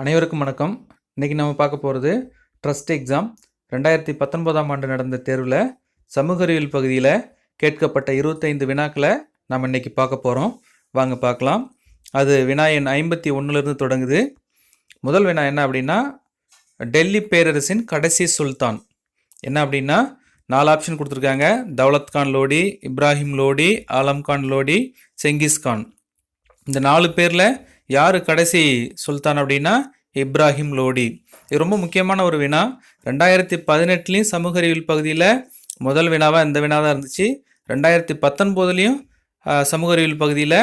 அனைவருக்கும் வணக்கம். இன்றைக்கி நம்ம பார்க்க போகிறது ட்ரஸ்ட் எக்ஸாம் ரெண்டாயிரத்தி பத்தொன்பதாம் ஆண்டு நடந்த தேர்வில் சமூக அறிவியல் பகுதியில் கேட்கப்பட்ட இருபத்தைந்து வினாக்களை நம்ம இன்றைக்கி பார்க்க போகிறோம் வாங்க பார்க்கலாம். அது வினா எண் ஐம்பத்தி ஒன்றுலேருந்து தொடங்குது. முதல் வினா என்ன அப்படின்னா டெல்லி பேரரசின் கடைசி சுல்தான். என்ன அப்படின்னா நாலு ஆப்ஷன் கொடுத்துருக்காங்க. Daulat Khan Lodi Ibrahim Lodi Alam Khan Lodi Genghis Khan. இந்த நாலு பேரில் யார் கடைசி சுல்தான் அப்படின்னா? இப்ராஹிம் லோடி. இது ரொம்ப முக்கியமான ஒரு வினா. ரெண்டாயிரத்தி பதினெட்டுலேயும் சமூக அறிவியல் பகுதியில் முதல் வினாவாக இந்த வினா தான் இருந்துச்சு. ரெண்டாயிரத்தி பத்தொன்பதுலேயும் சமூக அறிவியல் பகுதியில்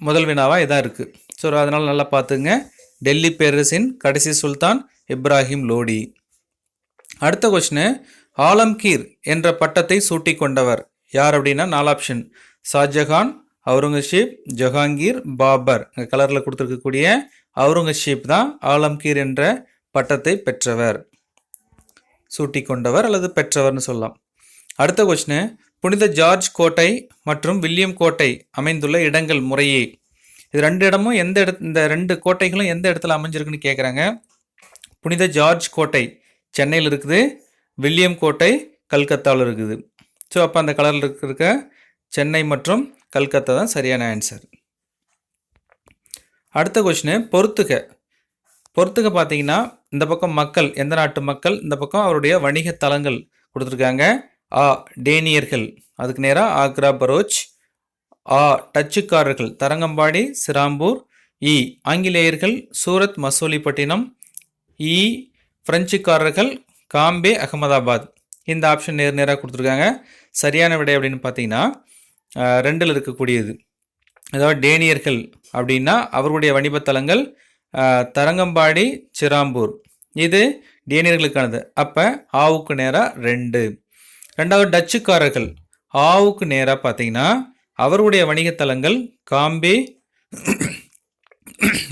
முதல் வினாவாக இதாக இருக்குது ஸோ அதனால் நல்லா பார்த்துங்க. டெல்லி பேரரசின் கடைசி சுல்தான் இப்ராஹிம் லோடி. அடுத்த கொஸ்டின் ஆலம்கீர் என்ற பட்டத்தை சூட்டி கொண்டவர் யார் அப்படின்னா? நாலு ஆப்ஷன். ஷாஜஹான் அவுரங்கசீப் ஜஹாங்கீர் பாபர் கலரில் கொடுத்துருக்கக்கூடிய அவுரங்கசீப் தான் ஆலம்கீர் என்ற பட்டத்தை பெற்றவர். சூட்டி கொண்டவர் அல்லது பெற்றவர்னு சொல்லலாம். அடுத்த கொஸ்டின் புனித ஜார்ஜ் கோட்டை மற்றும் வில்லியம் கோட்டை அமைந்துள்ள இடங்கள் முறையே. இது ரெண்டு இடமும் எந்த இட இந்த ரெண்டு கோட்டைகளும் எந்த இடத்துல அமைஞ்சிருக்குன்னு கேட்குறாங்க புனித ஜார்ஜ் கோட்டை சென்னையில் இருக்குது வில்லியம் கோட்டை கல்கத்தாவில் இருக்குது. ஸோ அப்போ அந்த கலரில் இருக்க சென்னை மற்றும் கல்கத்தா தான் சரியான ஆன்சர் அடுத்த கொஷினு பொறுத்துக. பொறுத்துக பார்த்தீங்கன்னா இந்த பக்கம் மக்கள் எந்த நாட்டு மக்கள் இந்த பக்கம் அவருடைய வணிக தலங்கள் கொடுத்துருக்காங்க. ஆ டேனியர்கள். அதுக்கு நேராக ஆக்ரா பரோச். ஆ டச்சுக்காரர்கள். தரங்கம்பாடி சிராம்பூர். இ ஆங்கிலேயர்கள். சூரத் மசூலிப்பட்டினம் இ பிரெஞ்சுக்காரர்கள். காம்பே அகமதாபாத். இந்த ஆப்ஷன் நேர் நேராக கொடுத்துருக்காங்க. சரியான விடை அப்படின்னு பார்த்தீங்கன்னா ரெண்டில் இருக்கக்கூடியது. அதாவது டேனியர்கள் அப்படின்னா அவர்களுடைய வணிபத்தலங்கள் தரங்கம்பாடி சிராம்பூர். இது டேனியர்களுக்கானது. அப்போ ஆவுக்கு நேராக ரெண்டு. ரெண்டாவது டச்சுக்காரர்கள். ஆவுக்கு நேராக பார்த்தீங்கன்னா அவருடைய வணிகத்தலங்கள் காம்பே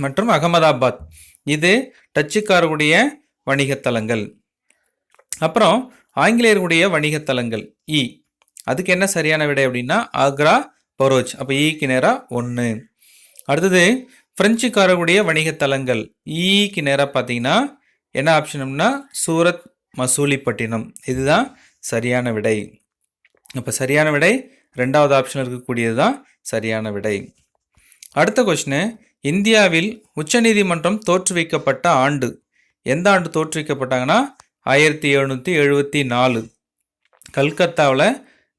மற்றும் அகமதாபாத். இது டச்சுக்காரர்களுடைய வணிகத்தலங்கள் அப்புறம் ஆங்கிலேயர்களுடைய வணிகத்தலங்கள் இ. அதுக்கு என்ன சரியான விடை அப்படின்னா ஆக்ரா பரோச். அப்போ ஈக்கு e நேராக ஒன்று அடுத்தது பிரெஞ்சுக்காரர்களுடைய வணிகத்தலங்கள் ஈக்கு e நேராக பார்த்தீங்கன்னா என்ன ஆப்ஷனும்னா சூரத் மசூலிப்பட்டினம். இதுதான் சரியான விடை. அப்போ சரியான விடை ரெண்டாவது ஆப்ஷன் இருக்கக்கூடியது தான் சரியான விடை. அடுத்த கொஸ்டின் இந்தியாவில் உச்சநீதிமன்றம் தோற்றுவிக்கப்பட்ட ஆண்டு. எந்த ஆண்டு தோற்றுவிக்கப்பட்டாங்கன்னா ஆயிரத்தி எழுநூற்றி எழுபத்தி நாலு. கல்கத்தாவில்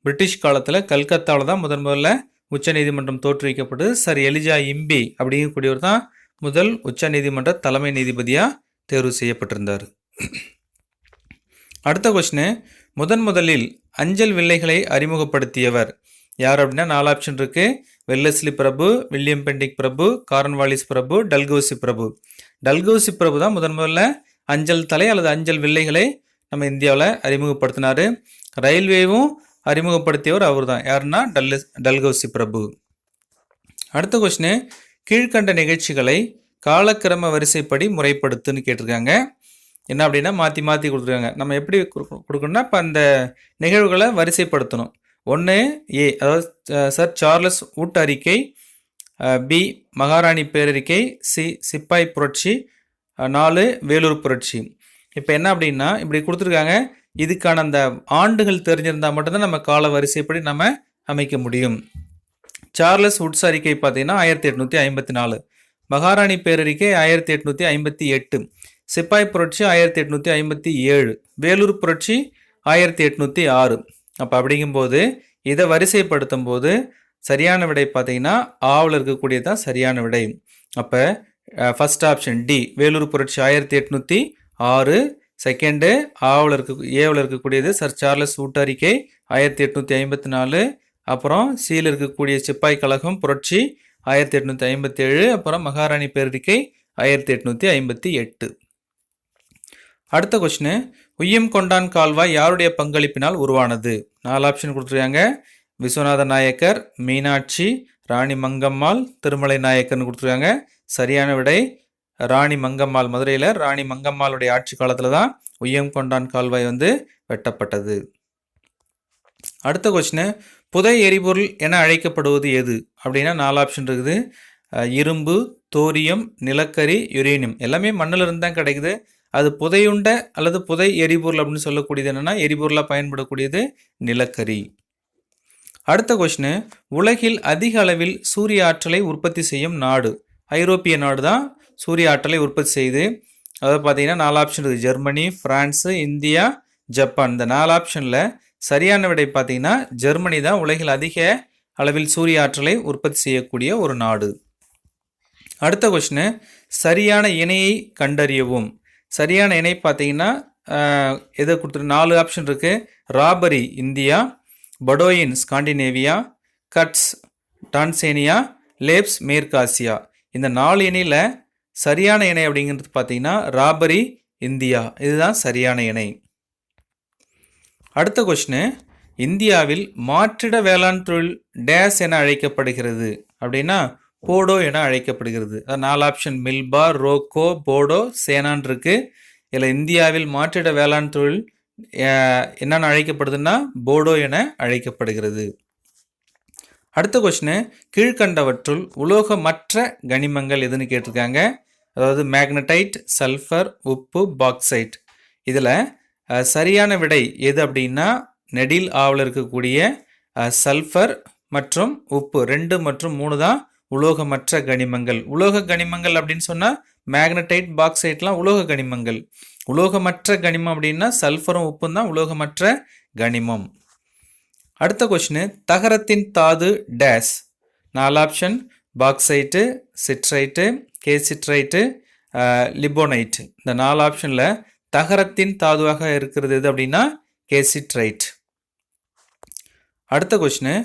பிரிட்டிஷ் காலத்தில் கல்கத்தாவில் தான் முதன் முதல்ல உச்சநீதிமன்றம் தோற்றுவிக்கப்பட்டது. சர் எலிஜா இம்பி அப்படிங்கக்கூடியவர் தான் முதல் உச்சநீதிமன்ற தலைமை நீதிபதியாக தேர்வு செய்யப்பட்டிருந்தார். அடுத்த கொஸ்டின் முதன் முதலில் அஞ்சல் வில்லைகளை அறிமுகப்படுத்தியவர் யார் அப்படின்னா நாலு ஆப்ஷன் இருக்கு. வெல்லஸ்லி பிரபு வில்லியம் பெண்டிக் பிரபு காரன்வாலிஸ் பிரபு டல்கோசி பிரபு. டல்கோசி பிரபு தான் முதன் முதல்ல அஞ்சல் தலை அல்லது அஞ்சல் வில்லைகளை நம்ம இந்தியாவில் அறிமுகப்படுத்தினார். ரயில்வேவும் அறிமுகப்படுத்தியவர் அவர் தான் யாருன்னா டல்லஸ் டல்கௌசி பிரபு. அடுத்த கொஸ்டின் கீழ்கண்ட நிகழ்ச்சிகளை காலக்கிரம வரிசைப்படி முறைப்படுத்துன்னு கேட்டிருக்காங்க. என்ன அப்படின்னா மாற்றி மாற்றி கொடுத்துருக்காங்க. நம்ம எப்படி கொடுக்கணும்னா இப்போ அந்த நிகழ்வுகளை வரிசைப்படுத்தணும். ஒன்று ஏ அதாவது சார் சார்லஸ் ஊட் அறிக்கை பி மகாராணி பேரறிக்கை சி சிப்பாய் புரட்சி நாலு வேலூர் புரட்சி. இப்போ என்ன அப்படின்னா இப்படி கொடுத்துருக்காங்க. இதுக்கான அந்த ஆண்டுகள் தெரிஞ்சிருந்தால் மட்டும்தான் நம்ம கால வரிசைப்படி நம்ம அமைக்க முடியும். சார்லஸ் உட்ஸ் அறிக்கை பார்த்தீங்கன்னா ஆயிரத்தி எட்நூற்றி ஐம்பத்தி நாலு. மகாராணி பேரறிக்கை ஆயிரத்தி எட்நூற்றி ஐம்பத்தி எட்டு. சிப்பாய் புரட்சி ஆயிரத்தி எட்நூற்றி ஐம்பத்தி ஏழு. வேலூர் புரட்சி ஆயிரத்தி எட்நூற்றி ஆறு. அப்போ அப்படிங்கும்போது இதை வரிசைப்படுத்தும் போது சரியான விடை பார்த்தீங்கன்னா ஆவில் இருக்கக்கூடியது தான் சரியான விடை. அப்போ ஃபஸ்ட் ஆப்ஷன் டி வேலூர் புரட்சி ஆயிரத்தி எட்நூற்றி ஆறு. செகண்டு ஆவில் இருக்க ஏவில் இருக்கக்கூடியது சர் சார்லஸ் ஊட்டறிக்கை ஆயிரத்தி எட்நூற்றி ஐம்பத்தி நாலு. அப்புறம் சியில் இருக்கக்கூடிய சிப்பாய் கழகம் புரட்சி ஆயிரத்தி எட்நூற்றி ஐம்பத்தி ஏழு. அப்புறம் மகாராணி பேரறிக்கை ஆயிரத்தி எட்நூற்றி ஐம்பத்தி எட்டு. அடுத்த கொஸ்டின் உய்யம் கொண்டான் கால்வாய் யாருடைய பங்களிப்பினால் உருவானது? நாலு ஆப்ஷன் கொடுத்துருக்காங்க. விஸ்வநாத நாயக்கர் மீனாட்சி ராணி மங்கம்மாள் திருமலை நாயக்கர்னு கொடுத்துருக்காங்க. சரியான விடை ராணி மங்கம்மாள் மதுரையில் ராணி மங்கம்மாளுடைய ஆட்சி காலத்தில் தான் உய்யங்கொண்டான் கால்வாய் வந்து வெட்டப்பட்டது. அடுத்த கொஸ்டின் புதை எரிபொருள் என அழைக்கப்படுவது எது? அப்படின்னா நாலு ஆப்ஷன் இருக்குது. இரும்பு தோரியம் நிலக்கரி யுரேனியம் எல்லாமே மண்ணில் இருந்து தான் கிடைக்குது. அது புதையுண்ட அல்லது புதை எரிபொருள் அப்படின்னு சொல்லக்கூடியது என்னென்னா எரிபொருளாக பயன்படக்கூடியது நிலக்கரி. அடுத்த கொஸ்டின் உலகில் அதிக அளவில் சூரிய ஆற்றலை உற்பத்தி செய்யும் நாடு. ஐரோப்பிய நாடு தான் சூரிய ஆற்றலை உற்பத்தி செய்யுது அதாவது பார்த்தீங்கன்னா நாலு ஆப்ஷன் இருக்குது. Germany France India Japan. இந்த நாலு ஆப்ஷனில் சரியான விடை பார்த்தீங்கன்னா ஜெர்மனி தான் உலகில் அதிக அளவில் சூரிய ஆற்றலை உற்பத்தி செய்யக்கூடிய ஒரு நாடு. அடுத்த கொஸ்டின் சரியான இணையை கண்டறியவும். சரியான இணை பார்த்தீங்கன்னா எதை கொடுத்துரு நாலு ஆப்ஷன் இருக்குது Rabari India. Bedouin Scandinavia. Cuts Tanzania. Lapps மேற்காசியா. இந்த நாலு இணையில் சரியான இணை அப்படிங்கிறது பார்த்தீங்கன்னா ராபரி இந்தியா. இதுதான் சரியான இணை அடுத்த கொஸ்டின் இந்தியாவில் மாற்றிட வேளாண் தொழில் டேஸ் என அழைக்கப்படுகிறது. அப்படின்னா போடோ என அழைக்கப்படுகிறது. அதாவது நாலு option Milpa Roca Podu Chena இருக்கு. இதில் இந்தியாவில் மாற்றிட வேளாண் தொழில் என்னென்னு என்னென்ன அழைக்கப்படுதுன்னா போடோ என அழைக்கப்படுகிறது. அடுத்த கொஸ்டின் கீழ்கண்டவற்றுள் உலோகமற்ற கனிமங்கள் எதுன்னு கேட்டிருக்காங்க? அதாவது மேக்னடைட் சல்ஃபர் உப்பு பாக்சைட் இதில் சரியான விடை எது அப்படின்னா நெடில் ஆவில் இருக்கக்கூடிய சல்ஃபர் மற்றும் உப்பு. ரெண்டு மற்றும் மூணு தான் உலோகமற்ற கனிமங்கள். உலோக கனிமங்கள் அப்படின்னு சொன்னால் மேக்னடைட் பாக்சைட்லாம் உலோக கனிமங்கள். உலோகமற்ற கனிமம் அப்படின்னா சல்ஃபரும் உப்பும் தான் உலோகமற்ற கனிமம். அடுத்த கொஷினு தகரத்தின் தாது டேஸ் நாலு ஆப்ஷன் பாக்ஸைட்டு சிட்ரைட்டு கேசிட்ரைட்டு லிபோனைட் இந்த நாலு ஆப்ஷனில் தகரத்தின் தாதுவாக இருக்கிறது எது அப்படின்னா கேசிட்ரைட் அடுத்த கொஷினு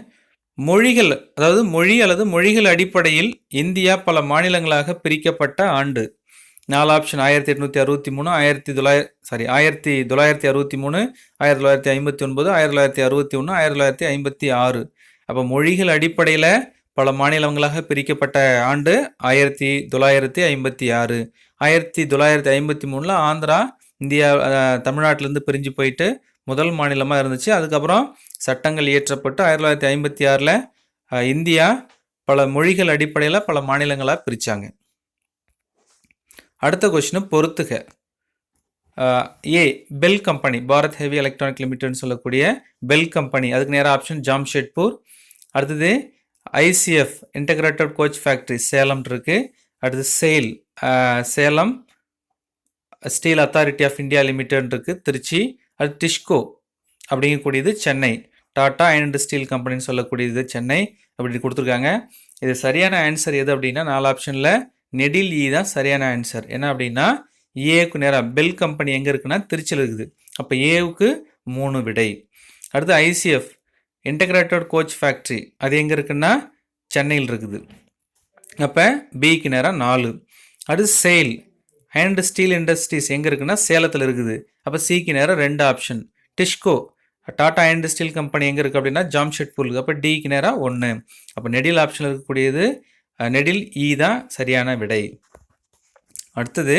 மொழிகள் அதாவது மொழி அல்லது மொழிகள் அடிப்படையில் இந்தியா பல மாநிலங்களாக பிரிக்கப்பட்ட ஆண்டு. நாலு ஆப்ஷன் ஆயிரத்தி எட்நூற்றி அறுபத்தி மூணு ஆயிரத்தி தொள்ளாயிர சாரி ஆயிரத்தி தொள்ளாயிரத்தி அறுபத்தி மூணு ஆயிரத்தி தொள்ளாயிரத்தி ஐம்பத்தி ஒன்பது ஆயிரத்தி தொள்ளாயிரத்தி அறுபத்தி ஒன்று ஆயிரத்தி தொள்ளாயிரத்தி ஐம்பத்தி ஆறு. அப்போ மொழிகள் அடிப்படையில் பல மாநிலங்களாக பிரிக்கப்பட்ட ஆண்டு ஆயிரத்தி தொள்ளாயிரத்தி ஐம்பத்தி ஆறு. ஆயிரத்தி தொள்ளாயிரத்தி ஐம்பத்தி மூணில் ஆந்திரா இந்தியா தமிழ்நாட்டிலேருந்து பிரிஞ்சு போயிட்டு முதல் மாநிலமாக இருந்துச்சு. அதுக்கப்புறம் சட்டங்கள் இயற்றப்பட்டு ஆயிரத்தி தொள்ளாயிரத்தி ஐம்பத்தி ஆறில் இந்தியா பல மொழிகள் அடிப்படையில் பல மாநிலங்களாக பிரித்தாங்க அடுத்த கொஸ்டின் பொறுத்துக. A BHEL company Bharat heavy electronic லிமிடெட்னு சொல்லக்கூடிய பெல் கம்பெனி. அதுக்கு நேராக ஆப்ஷன் ஜாம்ஷெட்பூர். அடுத்தது ICF integrated coach factory Salem இருக்குது அடுத்து SAIL Salem steel authority of India limited இருக்குது திருச்சி. அடுத்து டிஷ்கோ அப்படிங்கக்கூடியது சென்னை. டாடா அயன் ஸ்டீல் கம்பெனின்னு சொல்லக்கூடியது சென்னை அப்படி கொடுத்துருக்காங்க. இது சரியான ஆன்சர் எது அப்படின்னா நாலு ஆப்ஷனில் நெடில் இ தான் சரியான ஆன்சர் என்ன அப்படின்னா ஏவுக்கு நேராக பெல் கம்பெனி எங்கே இருக்குன்னா திருச்சியில் இருக்குது. அப்போ ஏவுக்கு மூணு விடை. அடுத்து ஐசிஎஃப் இன்டகிரேட்டட் கோச் ஃபேக்ட்ரி அது எங்கே இருக்குன்னா சென்னையில் இருக்குது. அப்போ பிக்கு நேராக நாலு. அடுத்து சேல் அண்ட் ஸ்டீல் இண்டஸ்ட்ரீஸ் எங்கே இருக்குன்னா சேலத்தில் இருக்குது. அப்போ சிக்கு நேரம் ரெண்டு option TISCO Tata and steel company எங்கே இருக்குது அப்படின்னா ஜாம்ஷெட்பூர் இருக்குது அப்போ டிக்கு நேராக ஒன்று அப்போ நெடில் ஆப்ஷனில் இருக்கக்கூடியது நெடில் இ தான் சரியான விடை. அடுத்தது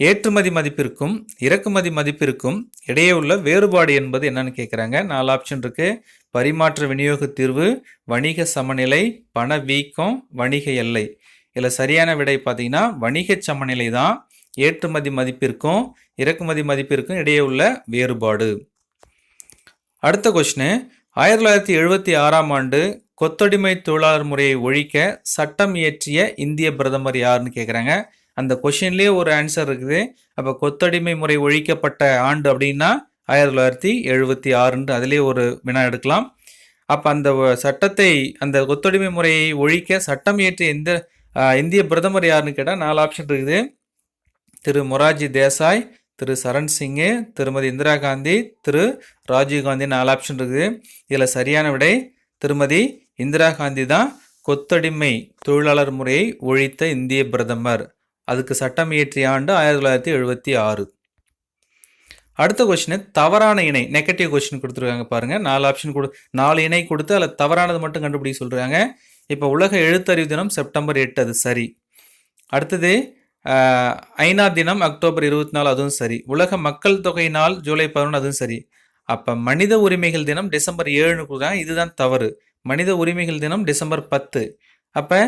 ஏற்றுமதி மதிப்பிற்கும் இறக்குமதி மதிப்பிற்கும் இடையே உள்ள வேறுபாடு என்பது என்னன்னு கேட்குறாங்க நாலு ஆப்ஷன் இருக்கு. பரிமாற்ற விநியோக தீர்வு வணிக சமநிலை பண வீக்கம் வணிக எல்லை. இதில் சரியான விடை பார்த்தீங்கன்னா வணிக சமநிலை தான் ஏற்றுமதி மதிப்பிற்கும் இறக்குமதி மதிப்பிற்கும் இடையே உள்ள வேறுபாடு. அடுத்த கொஸ்டின் ஆயிரத்தி தொள்ளாயிரத்தி எழுபத்தி ஆறாம் ஆண்டு கொத்தடிமை தொழிலாளர் முறையை ஒழிக்க சட்டம் இயற்றிய இந்திய பிரதமர் யாருன்னு கேட்குறாங்க அந்த கொஷின்லேயே ஒரு ஆன்சர் இருக்குது. அப்போ கொத்தடிமை முறை ஒழிக்கப்பட்ட ஆண்டு அப்படின்னா ஆயிரத்தி தொள்ளாயிரத்தி எழுபத்தி ஆறுன்று அதிலே ஒரு வினா எடுக்கலாம். அப்போ அந்த சட்டத்தை அந்த கொத்தடிமை முறையை ஒழிக்க சட்டம் இயற்றிய இந்த இந்திய பிரதமர் யாருன்னு கேட்டால் நாலு ஆப்ஷன் இருக்குது. திரு மொரார்ஜி தேசாய் திரு சரண் சிங்கு திருமதி இந்திரா காந்தி திரு ராஜீவ் காந்தி நாலு ஆப்ஷன் இருக்குது. இதில் சரியான விடை திருமதி இந்திரா காந்தி தான் கொத்தடிமை தொழிலாளர் முறையை ஒழித்த இந்திய பிரதமர். அதுக்கு சட்டம் இயற்றிய ஆண்டு ஆயிரத்தி தொள்ளாயிரத்தி எழுபத்தி ஆறு. அடுத்த கொஷினு தவறான இணை நெகட்டிவ் கொஷின் கொடுத்துருக்காங்க பாருங்க. நாலு ஆப்ஷன் கொடு நாலு இணை கொடுத்து அதில் தவறானது மட்டும் கண்டுபிடிக்க சொல்கிறாங்க இப்போ உலக எழுத்தறிவு தினம் செப்டம்பர் எட்டு அது சரி. அடுத்தது ஐநா தினம் அக்டோபர் இருபத்தி நாலு அதுவும் சரி. உலக மக்கள் தொகை நாள் ஜூலை பதினொன்று அதுவும் சரி. அப்போ மனித உரிமைகள் தினம் டிசம்பர் ஏழுன்னு கொடுக்குறாங்க. இதுதான் தவறு. மனித உரிமைகள் தினம் டிசம்பர் பத்து. அப்போ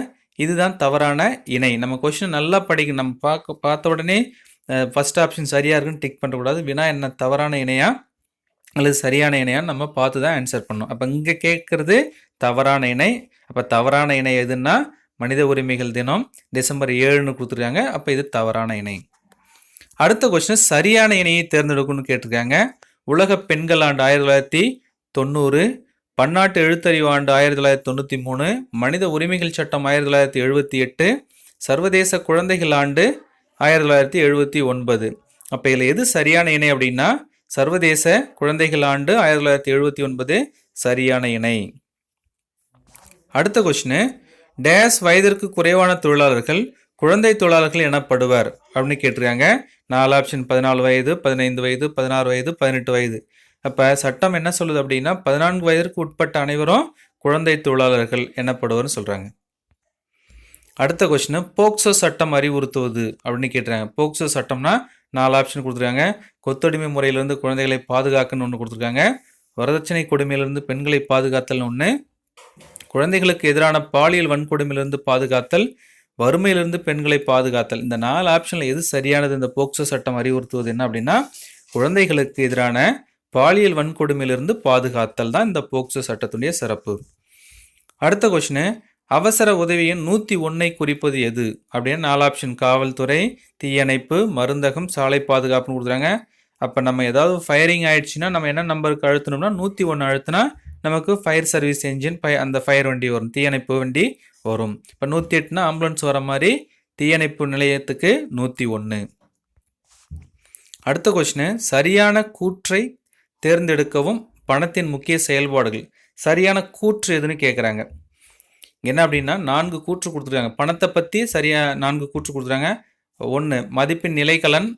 இதுதான் தவறான இணை. நம்ம கொஷின் நல்லா படிக்கணும் நம்ம பார்க்க பார்த்த உடனே ஃபஸ்ட் ஆப்ஷன் சரியாக இருக்குன்னு டிக் பண்ணக்கூடாது. வினா என்ன தவறான இணையா அல்லது சரியான இணையான்னு நம்ம பார்த்து தான் ஆன்சர் பண்ணணும். அப்போ இங்கே கேட்குறது தவறான இணை. அப்போ தவறான இணை எதுன்னா மனித உரிமைகள் தினம் டிசம்பர் ஏழுன்னு கொடுத்துருக்காங்க. அப்போ இது தவறான இணை. அடுத்த கொஸ்டின் சரியான இணையை தேர்ந்தெடுக்கணும்னு கேட்டிருக்காங்க. உலக பெண்கள் ஆண்டு ஆயிரத்தி தொள்ளாயிரத்தி தொண்ணூறு பன்னாட்டு எழுத்தறிவு ஆண்டு ஆயிரத்தி தொள்ளாயிரத்தி தொண்ணூற்றி மூணு மனித உரிமைகள் சட்டம் ஆயிரத்தி தொள்ளாயிரத்தி எழுபத்தி எட்டு சர்வதேச குழந்தைகள் ஆண்டு ஆயிரத்தி தொள்ளாயிரத்தி எழுபத்தி ஒன்பது. அப்போ இதில் எது சரியான இணை அப்படின்னா சர்வதேச குழந்தைகள் ஆண்டு ஆயிரத்தி தொள்ளாயிரத்தி எழுபத்தி ஒன்பது சரியான இணை. அடுத்த கொஸ்டின் டேஸ் வயதிற்கு குறைவான தொழிலாளர்கள் குழந்தை தொழிலாளர்கள் எனப்படுவர் அப்படின்னு கேட்டிருக்காங்க. நாலு ஆப்ஷன் பதினாலு வயது பதினைந்து வயது பதினாறு வயது பதினெட்டு வயது. அப்போ சட்டம் என்ன சொல்லுது அப்படின்னா பதினான்கு வயதிற்கு உட்பட்ட அனைவரும் குழந்தை தொழிலாளர்கள் எனப்படுவர்னு சொல்கிறாங்க அடுத்த கொஸ்டின் போக்சோ சட்டம் அறிவுறுத்துவது அப்படின்னு கேட்டுறாங்க போக்சோ சட்டம்னா நாலு ஆப்ஷன் கொடுத்துருக்காங்க. கொத்தடிமை முறையிலிருந்து குழந்தைகளை பாதுகாக்கணும்னு ஒன்று கொடுத்துருக்காங்க. வரதட்சணை கொடுமையிலிருந்து பெண்களை பாதுகாத்தல்னு ஒன்று குழந்தைகளுக்கு எதிரான பாலியல் வன்கொடுமையிலிருந்து பாதுகாத்தல் வறுமையிலிருந்து பெண்களை பாதுகாத்தல். இந்த நாலு ஆப்ஷனில் எது சரியானது? இந்த போக்சோ சட்டம் அறிவுறுத்துவது என்ன அப்படின்னா குழந்தைகளுக்கு எதிரான பாலியல் வன்கொடுமையிலிருந்து பாதுகாத்தல் தான் இந்த போக்சோ சட்டத்துடைய சிறப்பு. அடுத்த கொஷினு அவசர உதவியின் நூற்றி ஒன்றை குறிப்பது எது? அப்படின்னு நாலு ஆப்ஷன் காவல்துறை தீயணைப்பு மருந்தகம் சாலை பாதுகாப்புன்னு கொடுக்குறாங்க அப்போ நம்ம ஏதாவது ஃபயரிங் ஆயிடுச்சுன்னா நம்ம என்ன நம்பருக்கு அழுத்தணும்னா நூற்றி ஒன்று அழுத்தினா நமக்கு ஃபயர் சர்வீஸ் என்ஜின் ஃபை அந்த ஃபயர் வண்டி வரும். தீயணைப்பு வண்டி வரும். இப்போ நூற்றி எட்டுனா ஆம்புலன்ஸ் வர மாதிரி தீயணைப்பு நிலையத்துக்கு நூற்றி ஒன்று அடுத்த கொஷினு சரியான கூற்றை தேர்ந்தெடுக்கவும் பணத்தின் முக்கிய செயல்பாடுகள். சரியான கூற்று எதுன்னு கேட்குறாங்க என்ன அப்படின்னா நான்கு கூற்று கொடுத்துருக்காங்க. பணத்தை பற்றி சரியாக நான்கு கூற்று கொடுத்துருக்காங்க. ஒன்று மதிப்பின் நிலைக்கலன்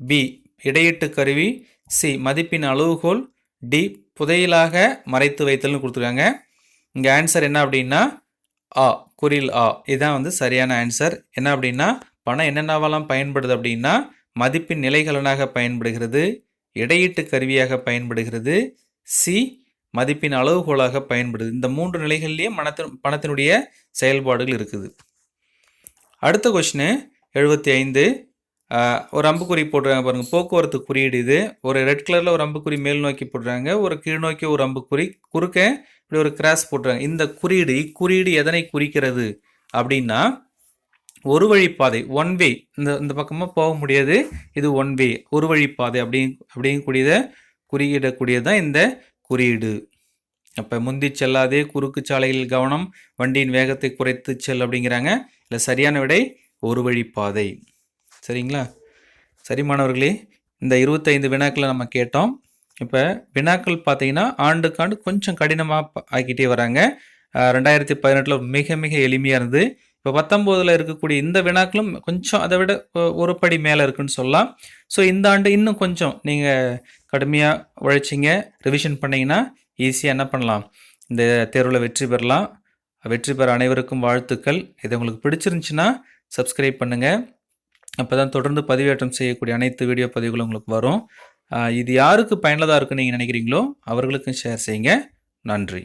பி இடையீட்டு கருவி சி மதிப்பின் அளவுகோல் டி புதையலாக மறைத்து வைத்தல்னு கொடுத்துருக்காங்க. இங்கே ஆன்சர் என்ன அப்படின்னா ஆ குறில் ஆ. இதுதான் வந்து சரியான ஆன்சர் என்ன அப்படின்னா பணம் என்னென்னவெல்லாம் பயன்படுது அப்படின்னா மதிப்பின் நிலைகலனாக பயன்படுகிறது. இடையீட்டு கருவியாக பயன்படுகிறது. சி மதிப்பின் அளவுகோலாக பயன்படுது. இந்த மூன்று நிலைகள்லேயே மனத்தின் பணத்தினுடைய செயல்பாடுகள் இருக்குது. அடுத்த கொஷினு எழுபத்தி ஐந்து ஒரு அம்புக்குறி போடுறாங்க பாருங்கள் போக்குவரத்து குறியீடு இது. ஒரு ரெட் கலரில் ஒரு அம்புக்குறி மேல் நோக்கி போடுறாங்க. ஒரு கீழ் நோக்கி ஒரு அம்புக்குறி குறுக்க இப்படி ஒரு கிராஸ் போடுறாங்க. இந்த குறியீடு இக்குறியீடு எதனை குறிக்கிறது? அப்படின்னா ஒரு வழிப்பாதை ஒன் வே இந்த இந்த பக்கமாக போக முடியாது. இது ஒன் வே ஒரு வழிப்பாதை அப்படி அப்படிங்கக்கூடியதை குறியிடக்கூடியது தான் இந்த குறியீடு. அப்போ முந்தி செல்லாதே குறுக்கு சாலையில் கவனம் வண்டியின் வேகத்தை குறைத்து செல் அப்படிங்கிறாங்க. இல்லை சரியான விடை ஒரு வழிப்பாதை. சரிங்களா? சரி மாணவர்களே இந்த இருபத்தைந்து வினாக்களை நம்ம கேட்டோம். இப்போ வினாக்கள் பார்த்தீங்கன்னா ஆண்டுக்காண்டு கொஞ்சம் கடினமாக ஆக்கிட்டே வராங்க. ரெண்டாயிரத்தி பதினெட்டில் மிக மிக எளிமையாக இருந்து இப்போ பத்தொம்போதில் இருக்கக்கூடிய இந்த வினாக்களும் கொஞ்சம் அதை விட ஒரு படி மேலே இருக்குன்னு சொல்லலாம். ஸோ இந்த ஆண்டு இன்னும் கொஞ்சம் நீங்கள் கடுமையாக உழைச்சிங்க ரிவிஷன் பண்ணிங்கன்னா ஈஸியாக என்ன பண்ணலாம். இந்த தேர்வில் வெற்றி பெறலாம். வெற்றி பெற அனைவருக்கும் வாழ்த்துக்கள். இது உங்களுக்கு பிடிச்சிருந்துச்சின்னா சப்ஸ்கிரைப் பண்ணுங்கள் அப்போ தான் தொடர்ந்து பதிவேற்றம் செய்யக்கூடிய அனைத்து வீடியோ பதிவுகளும் உங்களுக்கு வரும். இது யாருக்கு பயனுள்ளதாக இருக்குன்னு நீங்கள் நினைக்கிறீங்களோ அவர்களுக்கும் ஷேர் செய்யுங்க. நன்றி.